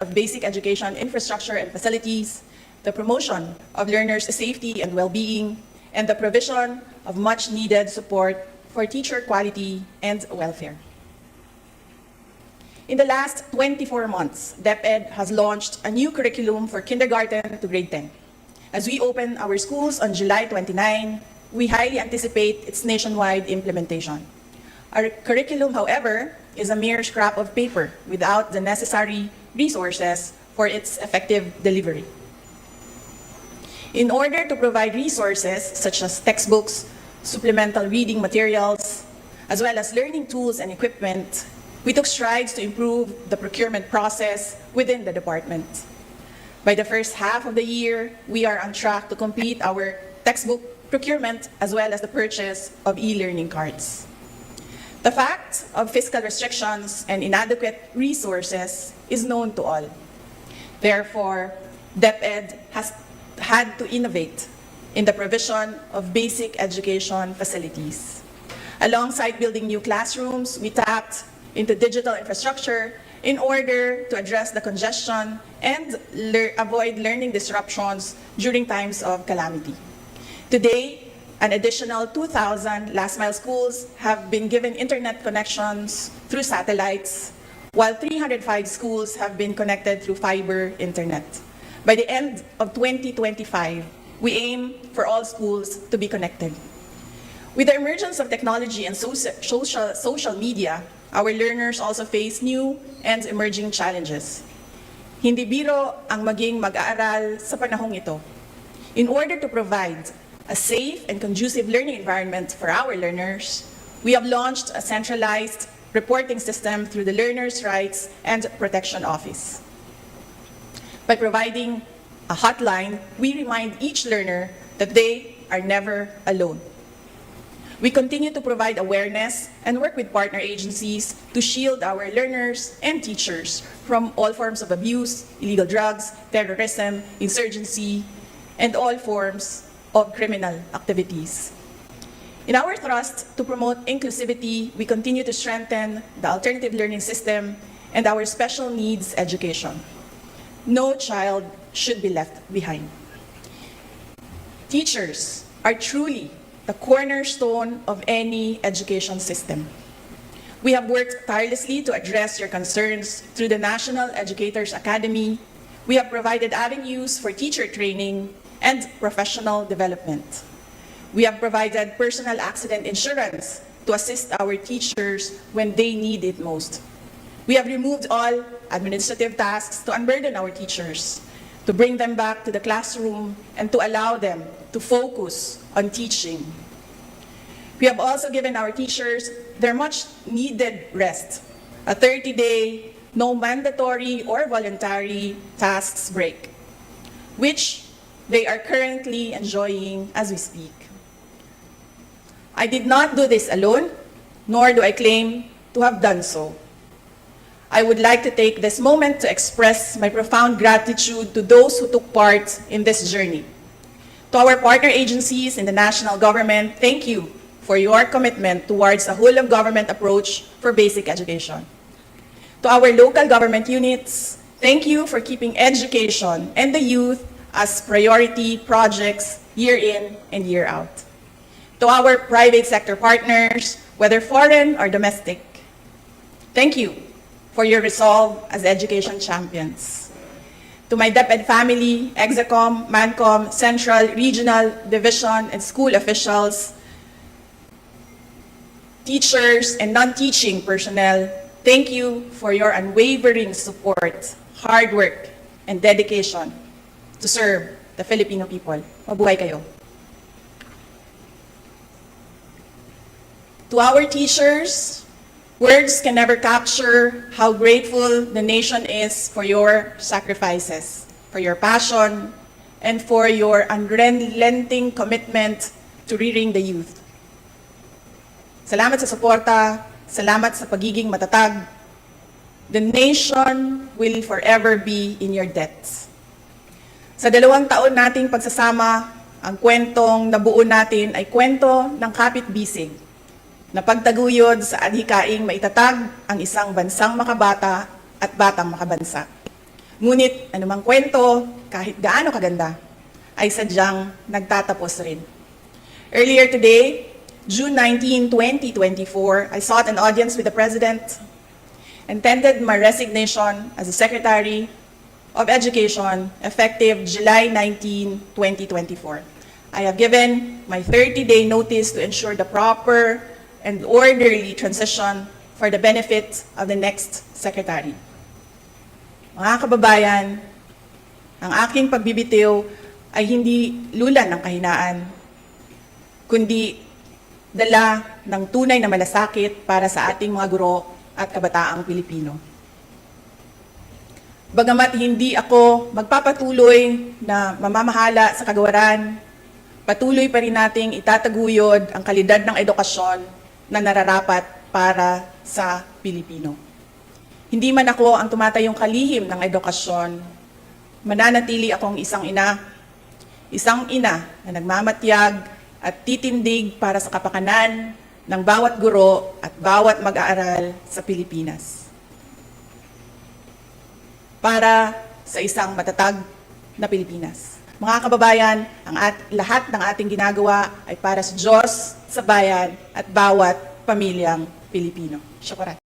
of basic education infrastructure and facilities, the promotion of learners' safety and well-being, and the provision of much-needed support for teacher quality and welfare. In the last 24 months, DepEd has launched a new curriculum for kindergarten to grade 10. As we open our schools on July 29, we highly anticipate its nationwide implementation. Our curriculum, however, is a mere scrap of paper without the necessary resources for its effective delivery. In order to provide resources such as textbooks, supplemental reading materials, as well as learning tools and equipment, we took strides to improve the procurement process within the department. By the first half of the year, we are on track to complete our textbook procurement as well as the purchase of e-learning cards. The fact of fiscal restrictions and inadequate resources is known to all. Therefore, DepEd has had to innovate in the provision of basic education facilities. Alongside building new classrooms, we tapped into digital infrastructure in order to address the congestion and avoid learning disruptions during times of calamity. Today, an additional 2,000 last mile schools have been given internet connections through satellites, while 305 schools have been connected through fiber internet. By the end of 2025, we aim for all schools to be connected. With the emergence of technology and soci- social, social media, our learners also face new and emerging challenges. Hindi biro ang maging mag-aaral sa panahong ito. In order to provide a safe and conducive learning environment for our learners, we have launched a centralized reporting system through the Learners' Rights and Protection Office. By providing a hotline, we remind each learner that they are never alone. We continue to provide awareness and work with partner agencies to shield our learners and teachers from all forms of abuse, illegal drugs, terrorism, insurgency, and all forms of criminal activities. In our thrust to promote inclusivity, we continue to strengthen the alternative learning system and our special needs education. No child should be left behind. Teachers are truly the cornerstone of any education system. We have worked tirelessly to address your concerns through the National Educators Academy. We have provided avenues for teacher training and professional development. We have provided personal accident insurance to assist our teachers when they need it most. We have removed all administrative tasks to unburden our teachers, to bring them back to the classroom, and to allow them to focus on teaching. We have also given our teachers their much needed rest, a 30 day, no mandatory or voluntary tasks break, which they are currently enjoying as we speak. I did not do this alone, nor do I claim to have done so. I would like to take this moment to express my profound gratitude to those who took part in this journey. To our partner agencies in the national government, thank you for your commitment towards a whole of government approach for basic education. To our local government units, thank you for keeping education and the youth as priority projects year in and year out. To our private sector partners, whether foreign or domestic, thank you for your resolve as education champions. To my DepEd family, Execom, Mancom, Central, Regional, Division, and school officials, teachers, and non-teaching personnel, thank you for your unwavering support, hard work, and dedication to serve the Filipino people. Mabuhay kayo. To our teachers, words can never capture how grateful the nation is for your sacrifices, for your passion, and for your unrelenting commitment to rearing the youth. Salamat sa suporta, salamat sa pagiging matatag. The nation will forever be in your debts. Sa dalawang taon nating pagsasama, ang kwentong nabuo natin ay kwento ng kapit-bisig na pagtaguyod sa adhikaing maitatag ang isang bansang makabata at batang makabansa. Ngunit anumang kwento, kahit gaano kaganda, ay sadyang nagtatapos rin. Earlier today, June 19, 2024, I sought an audience with the President and tendered my resignation as the Secretary of Education effective July 19, 2024. I have given my 30-day notice to ensure the proper and orderly transition for the benefit of the next Secretary. Mga kababayan, ang aking pagbibitiw ay hindi lulan ng kahinaan, kundi dala ng tunay na malasakit para sa ating mga guro at kabataang Pilipino. Bagamat hindi ako magpapatuloy na mamamahala sa kagawaran, patuloy pa rin nating itataguyod ang kalidad ng edukasyon na nararapat para sa Pilipino. Hindi man ako ang tumatayong kalihim ng edukasyon, mananatili akong isang ina, isang ina na nagmamatyag at titindig para sa kapakanan ng bawat guro at bawat mag-aaral sa Pilipinas. Para sa isang matatag na Pilipinas. Mga kababayan, ang at, lahat ng ating ginagawa ay para sa Diyos, sa bayan at bawat pamilyang Pilipino. Syukuran.